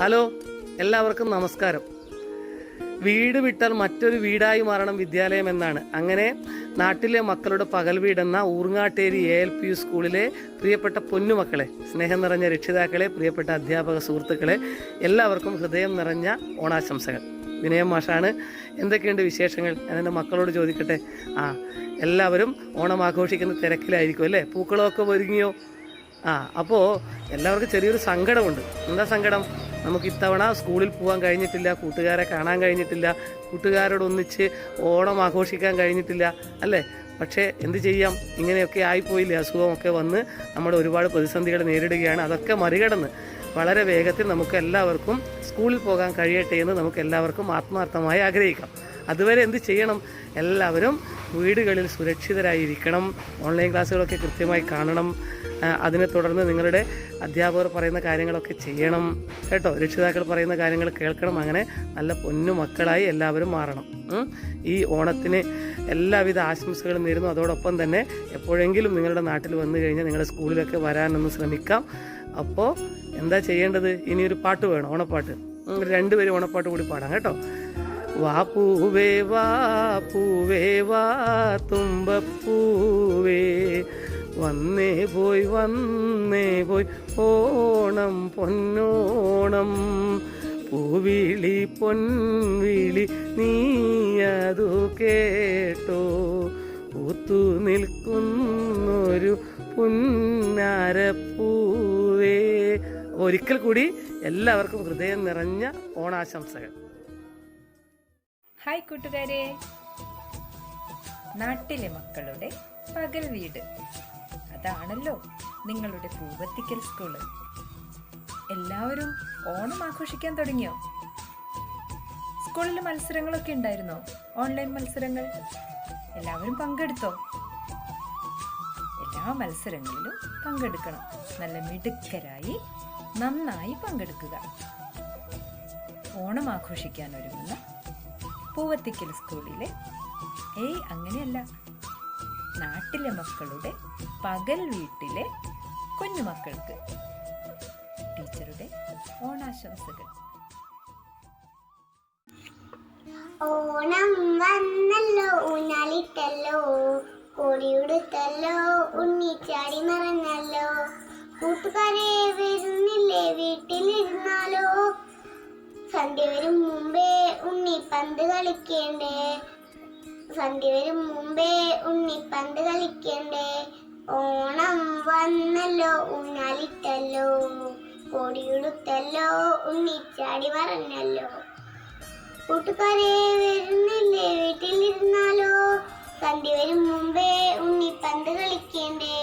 Hello എല്ലാവർക്കും നമസ്കാരം. വീട് വിട്ടാൽ മറ്റൊരു വീടായി മാറണം വിദ്യാലയം എന്നാണ്. അങ്ങനെ നാട്ടിലെ മക്കളുടെ പകൽ വീടെന്ന Urangattiri A L P U സ്കൂളിലെ പ്രിയപ്പെട്ട പൊന്നുമക്കളെ സ്നേഹം നിറഞ്ഞ രക്ഷിതാക്കളെ പ്രിയപ്പെട്ട അധ്യാപക സുഹൃത്തുക്കളെ എല്ലാവർക്കും ഹൃദയം നിറഞ്ഞ ഓണാശംസകൾ. വിനയം മാഷാണ്. എന്തൊക്കെയുണ്ട് വിശേഷങ്ങൾ? ഞാൻ എന്റെ മക്കളോട് ചോദിക്കട്ടെ? ആ എല്ലാവരും ഓണം ആഘോഷിക്കുന്ന തിരക്കിലായിരിക്കും അല്ലേ? പൂക്കളമൊക്കെ ഒരുങ്ങിയോ? ആ അപ്പോൾ എല്ലാവർക്കും ചെറിയൊരു സങ്കടമുണ്ട്. എന്താ സങ്കടം? നമുക്ക് ഇത്തവണ സ്കൂളിൽ പോകാൻ കഴിഞ്ഞിട്ടില്ല കൂട്ടുകാരെ കാണാൻ കഴിഞ്ഞിട്ടില്ല കൂട്ടുകാരോടൊന്നിച്ച് ഓണം ആഘോഷിക്കാൻ കഴിഞ്ഞിട്ടില്ല അല്ലേ? പക്ഷേ എന്ത് ചെയ്യാം? ഇങ്ങനെയൊക്കെ ആയിപ്പോയില്ലേ? അസുഖമൊക്കെ വന്ന് നമ്മൾ ഒരുപാട് പ്രതിസന്ധികൾ നേരിടുകയാണ്. അതൊക്കെ മറികടന്ന് വളരെ വേഗത്തിൽ നമുക്ക് എല്ലാവർക്കും സ്കൂളിൽ പോകാൻ കഴിയട്ടെ എന്ന് നമുക്ക് എല്ലാവർക്കും ആത്മാർത്ഥമായി ആഗ്രഹിക്കാം. അതുവരെ എന്ത് ചെയ്യണം? എല്ലാവരും വീടുകളിൽ സുരക്ഷിതരായിരിക്കണം. ഓൺലൈൻ ക്ലാസ്സുകളൊക്കെ കൃത്യമായി കാണണം. അതിനെ തുടർന്ന് നിങ്ങളുടെ അധ്യാപകർ പറയുന്ന കാര്യങ്ങളൊക്കെ ചെയ്യണം കേട്ടോ. രക്ഷിതാക്കൾ പറയുന്ന കാര്യങ്ങൾ കേൾക്കണം. അങ്ങനെ നല്ല പൊന്നു മക്കളായി എല്ലാവരും മാറണം. ഈ ഓണത്തിന് എല്ലാവിധ ആശംസകളും നേരുന്നു. അതോടൊപ്പം തന്നെ എപ്പോഴെങ്കിലും നിങ്ങളുടെ നാട്ടിൽ വന്നു കഴിഞ്ഞാൽ നിങ്ങളുടെ സ്കൂളിലൊക്കെ വരാനൊന്ന് ശ്രമിക്കാം. അപ്പോൾ എന്താ ചെയ്യേണ്ടത്? ഇനി ഒരു പാട്ട് വേണം ഓണപ്പാട്ട്. രണ്ടുപേരും ഓണപ്പാട്ട് കൂടി പാടാം കേട്ടോ. വാ പൂവേ വാ പൂവേ വാ തുമ്പപ്പൂവേ വന്നേ പോയി വന്നേ പോയി. ഓണം പൊന്നോണം പൂവിളി പൊൻവിളി നീയതു കേട്ടോ. പൂത്തു നിൽക്കുന്നൊരു പുന്നാരപ്പൂവേ. ഒരിക്കൽ കൂടി എല്ലാവർക്കും ഹൃദയം നിറഞ്ഞ ഓണാശംസകൾ. ഹായ് കൂട്ടുകാരെ. നാട്ടിലെ മക്കളുടെ പകൽ വീട്. അതാണല്ലോ നിങ്ങളുടെ പൂവത്തിക്കൽ സ്കൂൾ എല്ലാവരും ഓണം ആഘോഷിക്കാൻ തുടങ്ങിയോ? സ്കൂളിൽ മത്സരങ്ങളൊക്കെ ഉണ്ടായിരുന്നോ? ഓൺലൈൻ മത്സരങ്ങൾ? എല്ലാവരും പങ്കെടുത്തോ? എല്ലാ മത്സരങ്ങളിലും പങ്കെടുക്കണം. നല്ല മിടുക്കരായി നന്നായി പങ്കെടുക്കുക. ഓണം ആഘോഷിക്കാൻ ഒരുങ്ങുന്ന പൂവത്തിക്കൽ സ്കൂളിലെ ഏയ് അങ്ങനെയല്ല. നാട്ടിലെ മക്കളുടെ പകൽ വീട്ടിലെ കുഞ്ഞുമക്കൾക്ക് ടീച്ചറുടെ ഓണാശംസകൾ. ഓണം വന്നല്ലോ ഊഞ്ഞാലിട്ടല്ലോ കൊടിയുടുത്തല്ലോ ഉണ്ണിച്ചാടി മറഞ്ഞല്ലോ കൂട്ടുകാരെ വരുന്നില്ലേ വീട്ടിലിരുന്നാലോ? സന്ധ്യ വരും മുമ്പേ ഉണ്ണി കളിക്കേണ്ടേ? സന്ധ്യ വരും മുമ്പേ ഉണ്ണി കളിക്കേണ്ടേ? ഓണം വന്നല്ലോ ഊഞ്ഞാലിട്ടല്ലോ കൊടിയുടുത്തല്ലോ ഉണ്ണിച്ചാടി പറഞ്ഞല്ലോ കൂട്ടുകാരെ വരുന്നില്ലേ? വീട്ടിലിരുന്നാലോ? സന്ധ്യ വരും മുമ്പേ ഉണ്ണി പന്ത് കളിക്കേണ്ടേ?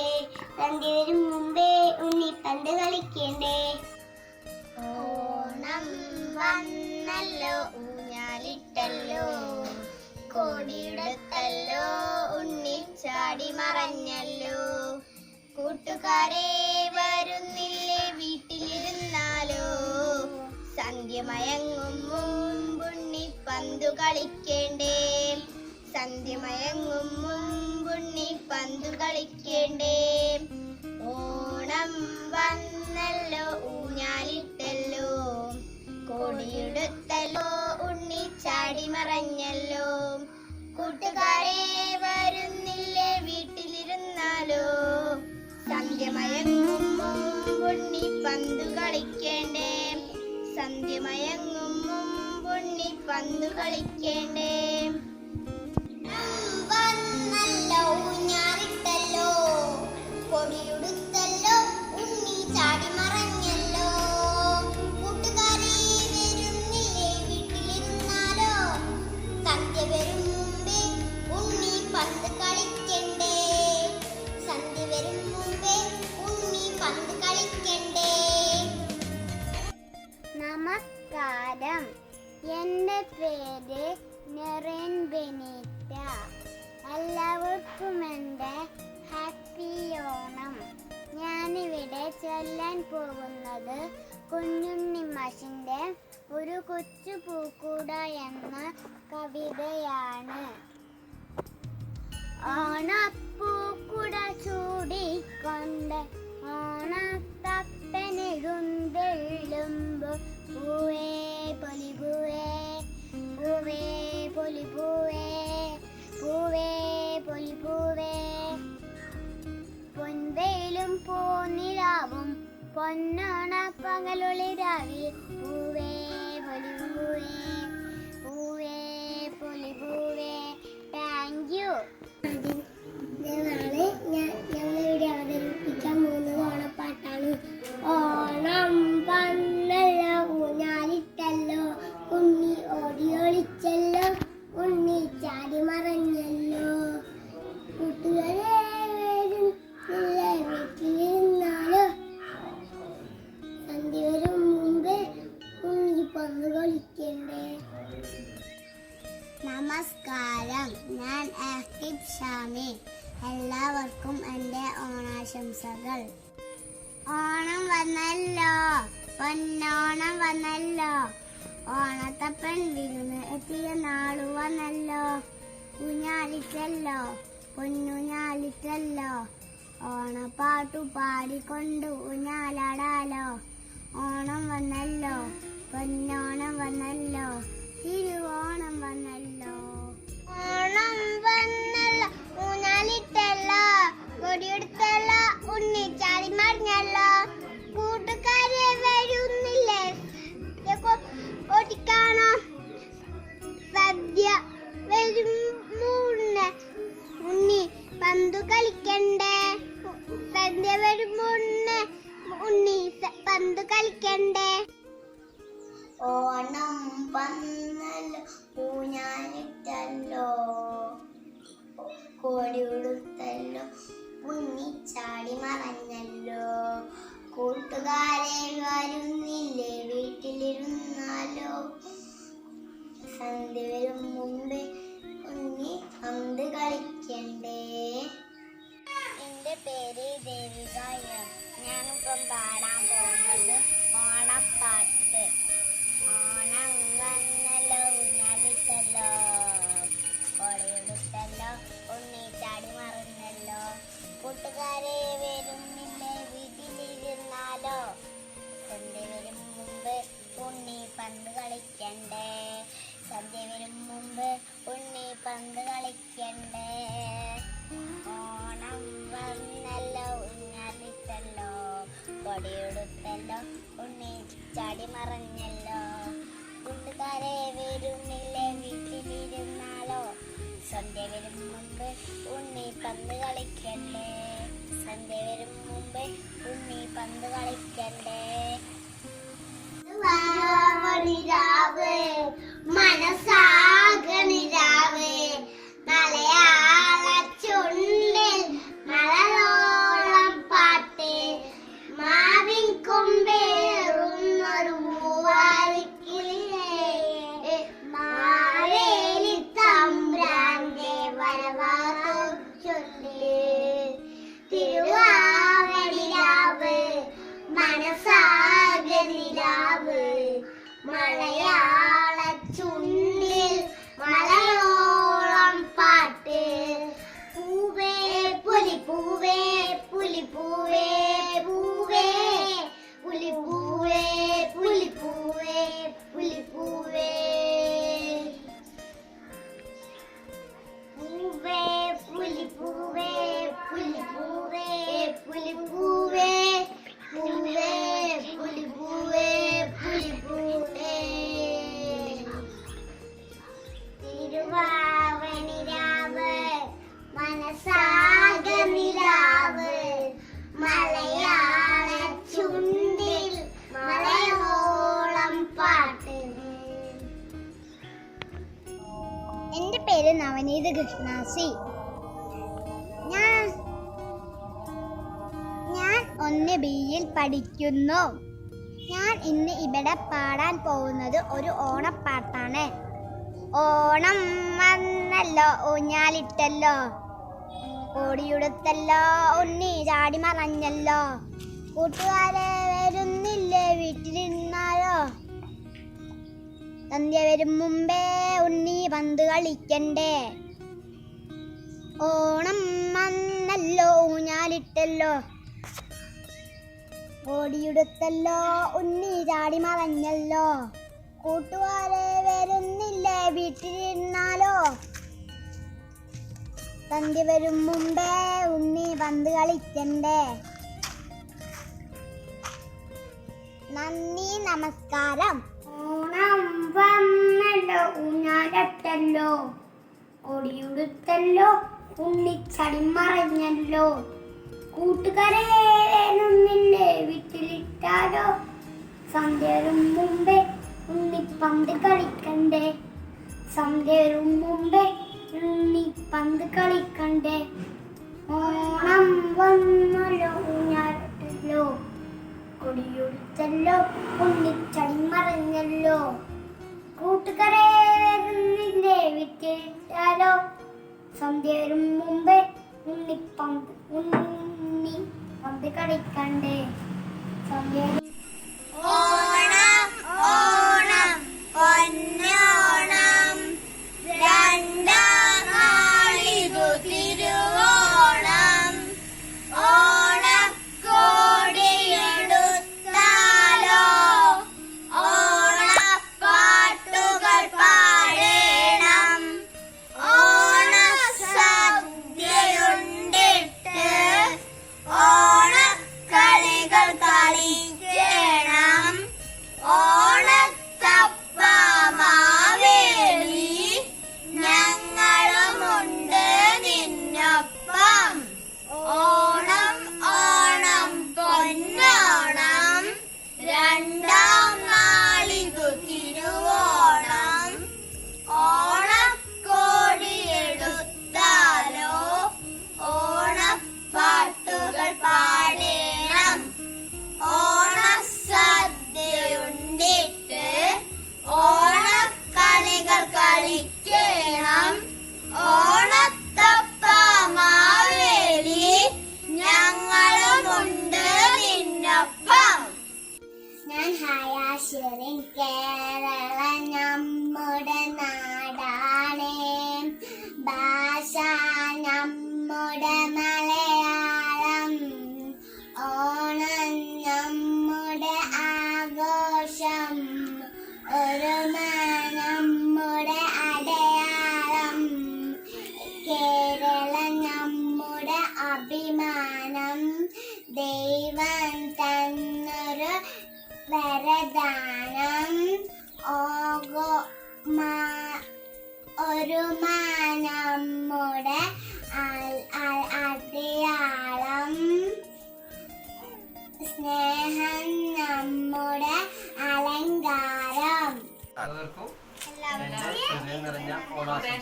സന്ധ്യ വരും മുമ്പേ ഉണ്ണി പന്ത് കളിക്കേണ്ടേ? ഓണം വന്നല്ലോ ഊഞ്ഞാലിട്ടല്ലോ കോടിയുടുത്തല്ലോ ഉണ്ണിച്ചാടി മറഞ്ഞല്ലോ. കൂട്ടുകാരെ വരുന്നില്ലേ വീട്ടിലിരുന്നാലോ? സന്ധ്യ മയങ്ങും മുമ്പുണ്ണി പന്തു കളിക്കേണ്ടേ? സന്ധ്യ മയങ്ങും മുമ്പുണ്ണി പന്തു കളിക്കേണ്ടേ? പോകുന്നത് കുഞ്ഞുണ്ണി മാഷിന്റെ ഒരു കൊച്ചു പൂക്കൂട എന്ന കവിതയാണ്. ഓണപ്പൂക്കുട പൊന്നോണ പകലൊളിരാവി പൂവേ പൊന്നുഞ്ഞാലിറ്റല്ലോ ഓണപ്പാട്ടു പാടിക്കൊണ്ട് ഊഞ്ഞാലാടാലോ. ഓണം വന്നല്ലോ പൊന്നോണം വന്നല്ലോ തിരുവോണം വന്നല്ലോ. ഓണം വന്നല്ലോ ഊഞ്ഞാലിട്ടല്ലോ കൊടിയെടുത്തല്ലോ ഉണ്ണിച്ചാടി മറിഞ്ഞല്ലോ. കൂട്ടുകാരെ വരുന്നില്ലേ? ഓടിക്കാണോ? സദ്യ വരും ഉണ്ണി പന്തു കളിക്കണ്ടേ? സന്ധ്യ വരുമ്പോ ഉണ്ണി പന്തു കളിക്കണ്ടേ? ഓണം വന്നല്ലോ ഊഞ്ഞാലിട്ടല്ലോ. കോടി ഉടുത്തല്ലോ. ഉണ്ണി ചാടി മറഞ്ഞല്ലോ. കൂട്ടുകാരെ വരുന്നില്ലേ? വീട്ടിലിരുന്നാലോ? സന്ധ്യ വരും മുമ്പേ ഉണ്ണി പന്ത് കളിക്കണ്ടേ എന്റെ പേര് ദേവിക. ഞാൻ ഞാനിപ്പം പാടാൻ പോകുന്നത് ഓണപ്പാട്ട് പേര് നവനീത് കൃഷ്ണാസി. ഞാൻ ഞാൻ ഒന്ന് ബിയിൽ പഠിക്കുന്നു. ഞാൻ ഇന്ന് ഇവിടെ പാടാൻ പോകുന്നത് ഒരു ഓണപ്പാട്ടാണ്. ഓണം വന്നല്ലോ ഊഞ്ഞാലിട്ടല്ലോ. ഓടിയുടുത്തല്ലോ ഉണ്ണി ചാടി മറഞ്ഞല്ലോ. കൂട്ടുകാരെ വരുന്നില്ലേ വീട്ടിലിരുന്നാലോ? സന്ധ്യ വരും മുമ്പേ ഉണ്ണി പന്ത് കളിക്കണ്ടേ? ഓണം വന്നല്ലോ ഊഞ്ഞാലിട്ടല്ലോ. ഓടിയെടുത്തല്ലോ ഉണ്ണി ചാടി മറഞ്ഞല്ലോ. കൂട്ടുകാരെ വരുന്നില്ലേ വീട്ടിലിരുന്നാലോ? സന്ധ്യ വരും മുമ്പേ ഉണ്ണി പന്ത് കളിക്കണ്ടേ? നന്ദി നമസ്കാരം. ഓണം ഊഞ്ഞാലോ ഊഞ്ഞാലത്തല്ലോ കൊടിയുടുത്തല്ലോ ഉണ്ണിച്ചടിമറഞ്ഞല്ലോ കൂട്ടുകാരെ നിന്നെ വീട്ടിലിട്ടാലോ? സന്ധ്യരും മുമ്പേ ഉണ്ണിപ്പന്ത് കളിക്കണ്ടേ? സന്ധ്യരും മുമ്പേ ഉണ്ണിപ്പന്ത് കളിക്കണ്ടേ? ഓണം വന്നല്ലോ ഊഞ്ഞാലട്ടല്ലോ കൊടിയുടുത്തല്ലോ ഉണ്ണിച്ചടിമറഞ്ഞല്ലോ കൂട്ടുകാരെ വരുന്നില്ലേ? വിറ്റിട്ടാലോ സന്ധ്യ വരും മുമ്പേ ഉണ്ണി ഉണ്ണി പന്ത് കളിക്കണ്ടേ? സന്ധ്യ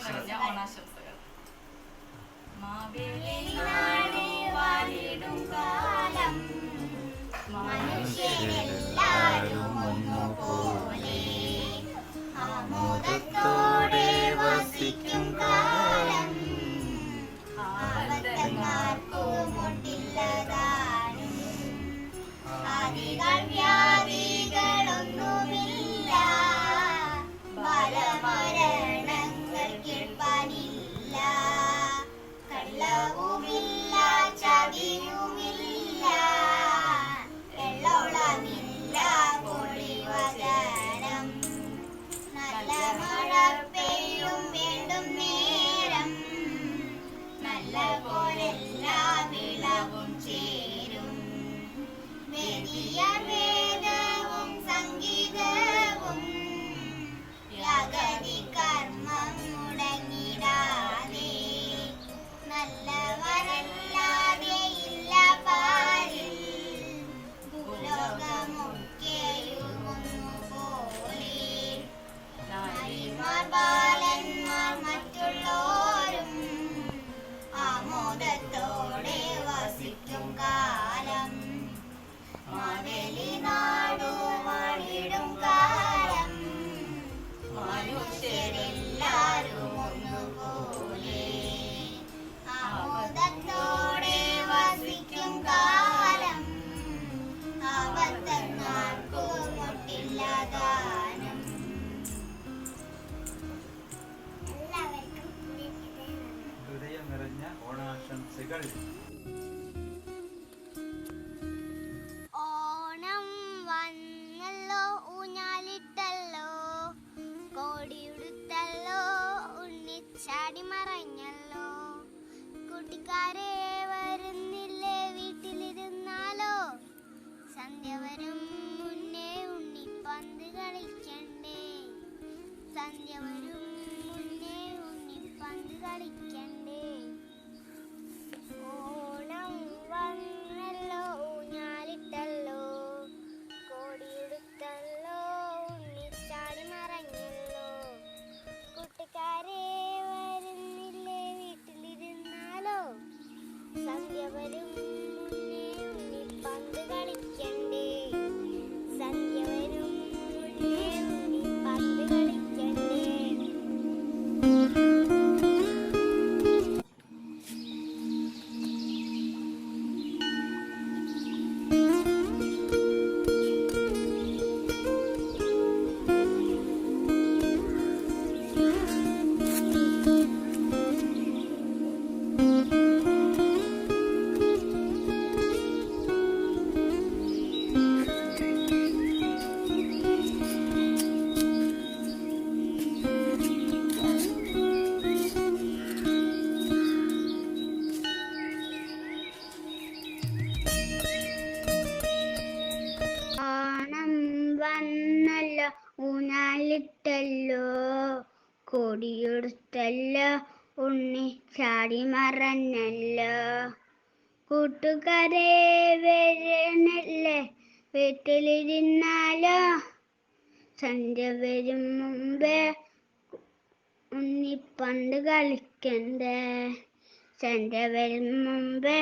Là. Alrighty. ഉണ്ണി ചാടി മറഞ്ഞല്ലോ കൂട്ടുകാരെ വരണല്ലേ? വീട്ടിലിരുന്നാലോ? സന്ധ്യ വരും മുമ്പേ ഉണ്ണിപ്പണ്ട് കളിക്കണ്ടേ? സന്ധ്യ വരും മുമ്പേ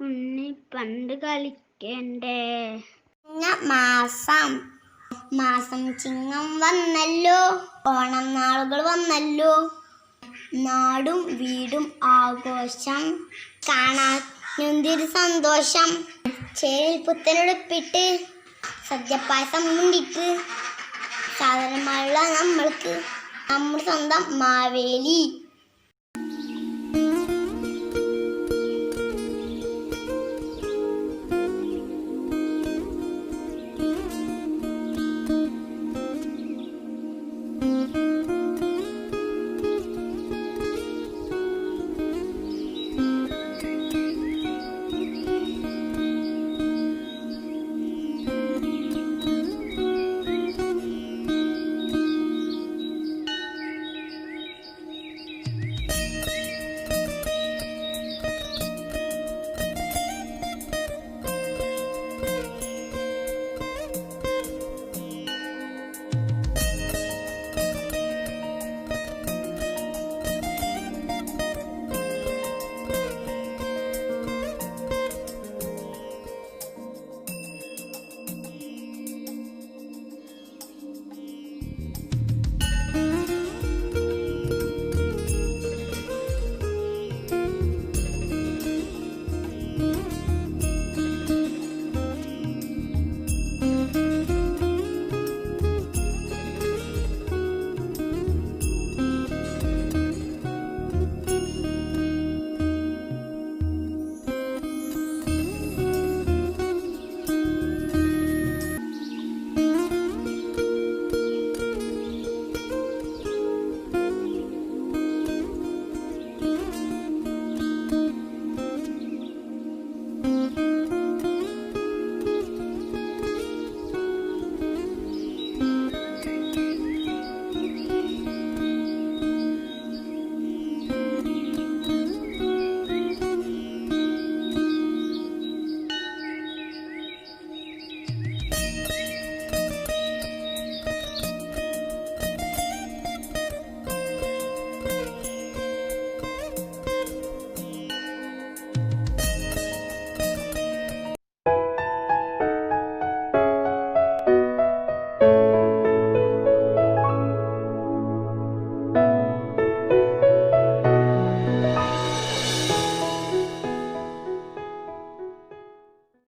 ഉണ്ണിപ്പണ്ട് കളിക്കണ്ടേ? മാസം മാസം ചിങ്ങം വന്നല്ലോ. ഓണം നാളുകൾ വന്നല്ലോ. നാടും വീടും ആഘോഷം. കാണാൻ എന്തൊരു സന്തോഷം. ചേരിൽ പുത്തനുടുപ്പിട്ട് സദ്യപ്പായസം മുണ്ടിട്ട് സാധാരണമായുള്ള നമ്മൾക്ക് നമ്മുടെ സ്വന്തം മാവേലി.